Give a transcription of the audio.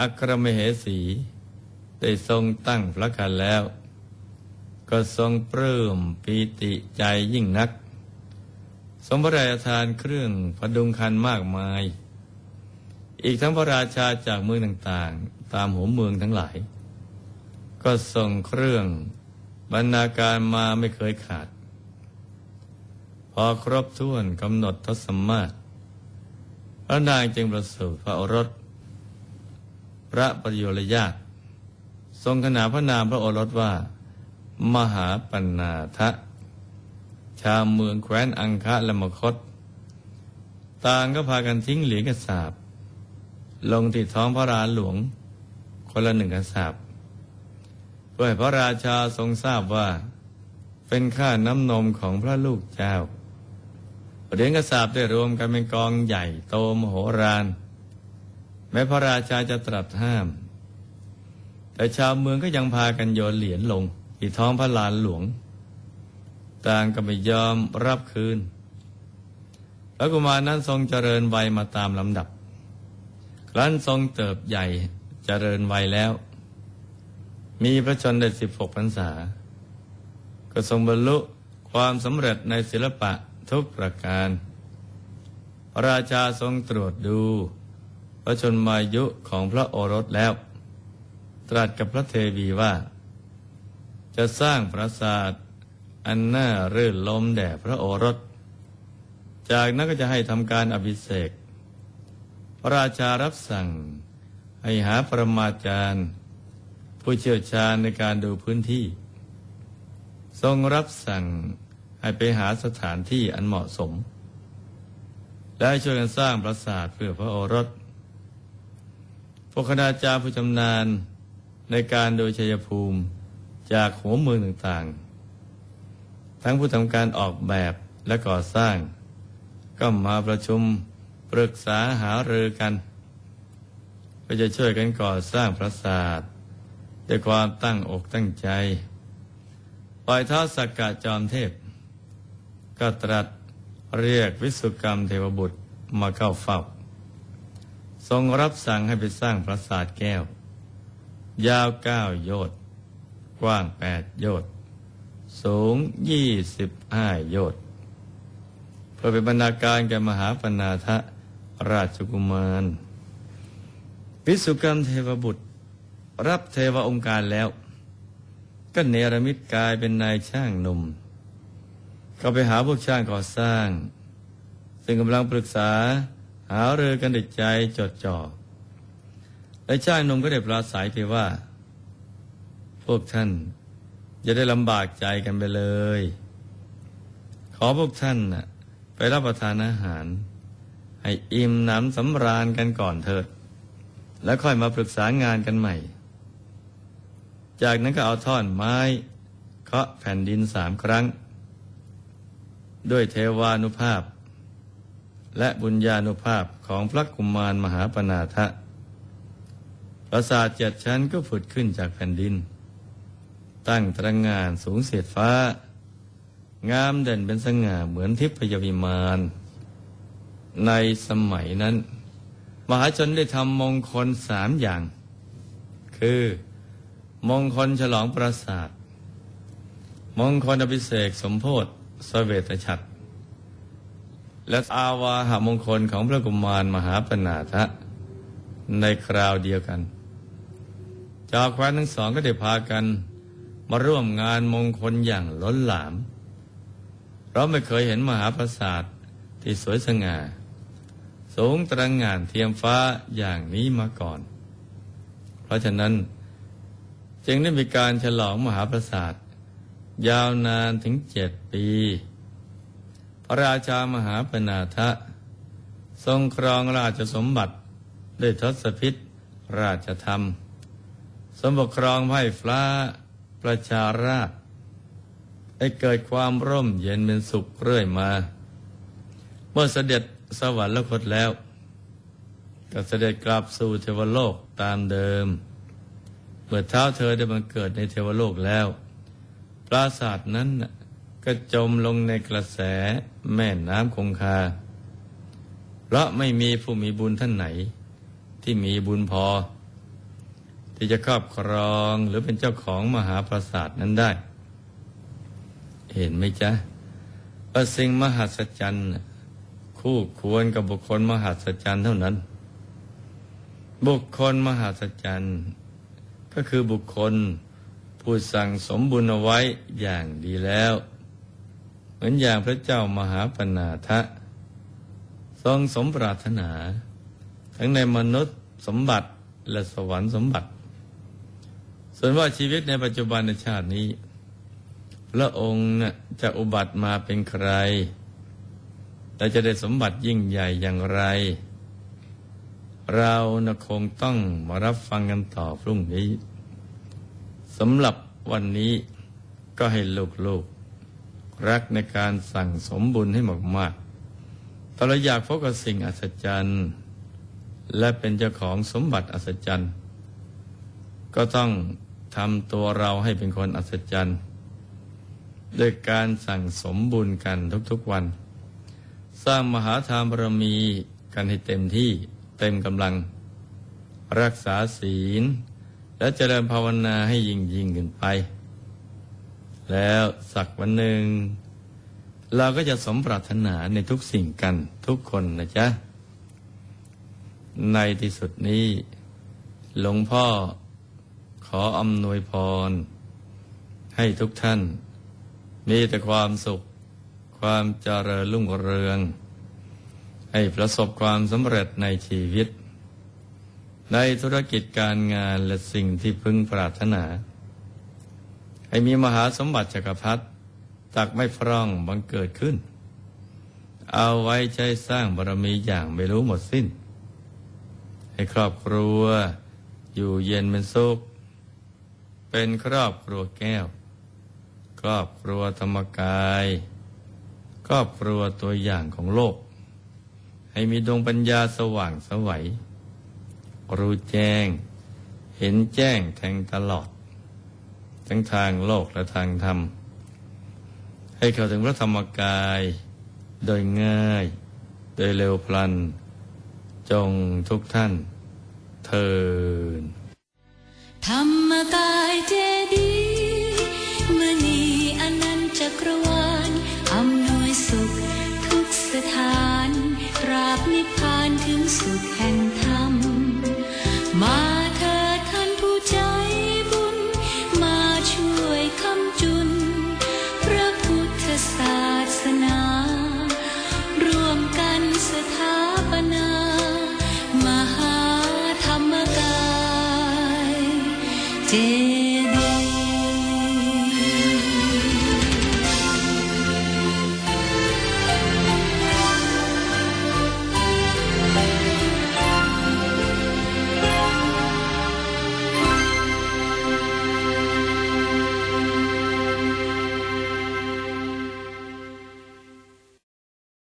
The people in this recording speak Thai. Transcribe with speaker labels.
Speaker 1: อัครมเหสี ได้ทรงตั้งพระกันแล้ว ก็ทรงปลื้มปีติใจยิ่งนัก สมพระราชทานเครื่องพดุงคันมากมาย อีกทั้งพระราชาจากเมืองต่างๆ ตามหัวเมืองทั้งหลาย ก็ส่งเครื่องบรรณาการมาไม่เคยขาด พอครบถ้วนกำหนดทศมาศพระนางจึงประสูติพระโอรส พระประโยชน์ญาติทรงขนานพระนามพระโอรสว่า มหาปัญนาทะ ชาวเมืองแคว้นอังคะและมคต ต่างก็พากันทิ้งเหรียญกระสาบ ลงที่ท้องพระราหลวง คนละหนึ่งกระสาบเพื่อให้พระราชาทรงทราบว่า เป็นค่าน้ำนมของพระลูกเจ้าเหรียญกระสาบได้รวมกันเป็นกองใหญ่โตมโหฬาร แม้พระราชาจะตรัสห้าม แต่ชาวเมืองก็ยังพากันโยนเหรียญลงที่ท้องพระลานหลวง ต่างก็ไม่ยอมรับคืนพระกุมารนั้นทรงเจริญวัยมาตามลำดับ ครั้นทรงเติบใหญ่เจริญวัยแล้ว มีพระชนได้สิบหกพรรษา ก็ทรงบรรลุความสำเร็จในศิลปะทุกประการพระราชาทรงตรวจดู พระชนมายุของพระโอรสแล้ว ตรัสกับพระเทวีว่า จะสร้างปราสาทอันน่ารื่นลมแด่พระโอรส จากนั้นก็จะให้ทำการอภิเษกพระราชารับสั่งให้หาปรมาจารย์ ผู้เชี่ยวชาญในการดูพื้นที่ ทรงรับสั่งให้ไปหาสถานที่อันเหมาะสม และช่วยกันสร้างปราสาทเพื่อพระโอรส พวกคณาจารย์ผู้ชำนาญในการโดูชัยภูมิจากหัวเมืองต่างๆ ทั้งผู้ทำการออกแบบและก่อสร้าง ก็มาประชุมปรึกษาหารือกันเพื่อจะช่วยกันก่อสร้างปราสาทด้วยความตั้งอกตั้งใจปล่อยเท้าสักกะจอมเทพ ก็ตรัสเรียกวิสุกรรมเทวบุตรมาเข้าเฝ้า ทรงรับสั่งให้ไปสร้างปราสาทแก้ว ยาวเก้าโยชน์กว้างแปดโยชน์สูงยี่สิบห้าโยชน์เพื่อเป็นบรรณาการแก่มหาปนาทะราชกุมารวิสุกรรมเทวบุตร รับเทวองค์การแล้ว ก็เนรมิตกายเป็นนายช่างหนุ่ม ก็ไปหาพวกช่างก่อสร้าง ซึ่งกำลังปรึกษา หาเรือกันด้วยใจจดจ่อและช่างนมก็ได้ปราศัยไปว่า พวกท่านอย่าได้ลำบากใจกันไปเลย ขอพวกท่านน่ะไปรับประทานอาหาร ให้อิ่มหนำสำราญกันก่อนเถิด แล้วค่อยมาปรึกษางานกันใหม่ จากนั้นก็เอาท่อนไม้เคาะแผ่นดินสามครั้ง ด้วยเทวานุภาพ และบุญญาณุภาพของพระกุมารมหาปนาทะปราสาทเจ็ดชั้นก็ผุดขึ้นจากแผ่นดิน ตั้งตระหง่านสูงเสียดฟ้า งามเด่นเป็นสง่าเหมือนทิพยวิมาน ในสมัยนั้น มหาชนได้ทำมงคลสามอย่าง คือ มงคลฉลองปราสาท มงคลอภิเษกสมโพธิสเวตฉัตร และอาวาหามงคลของพระกุมารมหาปนาทะในคราวเดียวกันจาวแคว้นทั้งสองก็ได้พากันมาร่วมงานมงคลอย่างล้นหลาม เราไม่เคยเห็นมหาปราสาทที่สวยสง่า สูงตระหง่านเทียมฟ้าอย่างนี้มาก่อน เพราะฉะนั้นจึงได้มีการฉลองมหาปราสาทยาวนานถึงเจ็ดปี ระราชามหาปนาทะ ทรงครองราชสมบัติด้วยทศพิษราชธรรม สมบกครองไพ่ฟ้าประชาราชให้เกิดความร่มเย็นเป็นสุขเรื่อยมา เมื่อเสด็จสวรรคตแล้ว ก็เสด็จกลับสู่เทวโลกตามเดิม เมื่อเท้าเธอได้บังเกิดในเทวโลกแล้ว ปราสาทนั้นนะ ก็จมลงในกระแสแม่น้ำคงคา เพราะไม่มีผู้มีบุญท่านไหน ที่มีบุญพอ ที่จะครอบครองหรือเป็นเจ้าของมหาปราสาทนั้นได้ เห็นไหมจ๊ะว่าสิ่งมหัศจรรย์คู่ควรกับบุคคลมหัศจรรย์เท่านั้น บุคคลมหัศจรรย์ก็คือบุคคลผู้สั่งสมบุญเอาไว้อย่างดีแล้ว มือนอย่างพระเจ้ามหาปนาทะ ทรงสมปรารถนา ทั้งในมนุษย์สมบัติและสวรรค์สมบัติ ส่วนว่าชีวิตในปัจจุบันในชาตินี้ พระองค์จะอุบัติมาเป็นใครและจะได้สมบัติยิ่งใหญ่อย่างไร เรานะคงต้องมารับฟังกันต่อพรุ่งนี้สำหรับวันนี้ก็ให้ลูกๆ รักในการสั่งสมบุญให้มากๆถ้าเราอยากพบกับสิ่งอัศจรรย์ และเป็นเจ้าของสมบัติอัศจรรย์ ก็ต้องทำตัวเราให้เป็นคนอัศจรรย์ด้วยการสั่งสมบุญกันทุกๆวัน สร้างมหาทานบารมีกันให้เต็มที่เต็มกำลัง รักษาศีล และเจริญภาวนาให้ยิ่งยิ่งขึ้นไป แล้วสักวันหนึ่ง เราก็จะสมปรารถนาในทุกสิ่งกันทุกคนนะจ๊ะ ในที่สุดนี้ หลวงพ่อขออำนวยพร ให้ทุกท่าน มีแต่ความสุข ความเจริญรุ่งเรือง ให้ประสบความสำเร็จในชีวิต ในธุรกิจการงานและสิ่งที่พึงปรารถนา ให้มีมหาสมบัติจักรพรรดิตักไม่พร่องบังเกิดขึ้น เอาไว้ใช้สร้างบารมีอย่างไม่รู้หมดสิ้น ให้ครอบครัว อยู่เย็นเป็นสุข เป็นครอบครัวแก้ว ครอบครัวธรรมกาย ครอบครัวตัวอย่างของโลก ให้มีดวงปัญญาสว่างสวัยรู้แจ้ง เห็นแจ้งแทงตลอด ทั้งทางโลกและทางธรรม ให้เข้าถึงพระธรรมกาย โดยง่าย โดยเร็วพลัน จงทุกท่านเทิน
Speaker 2: ธรรมกายเจดีมณีอนันจักรวาลอำนวยสุข ทุกสถานตราบนิพพานถึงสุขแห่ง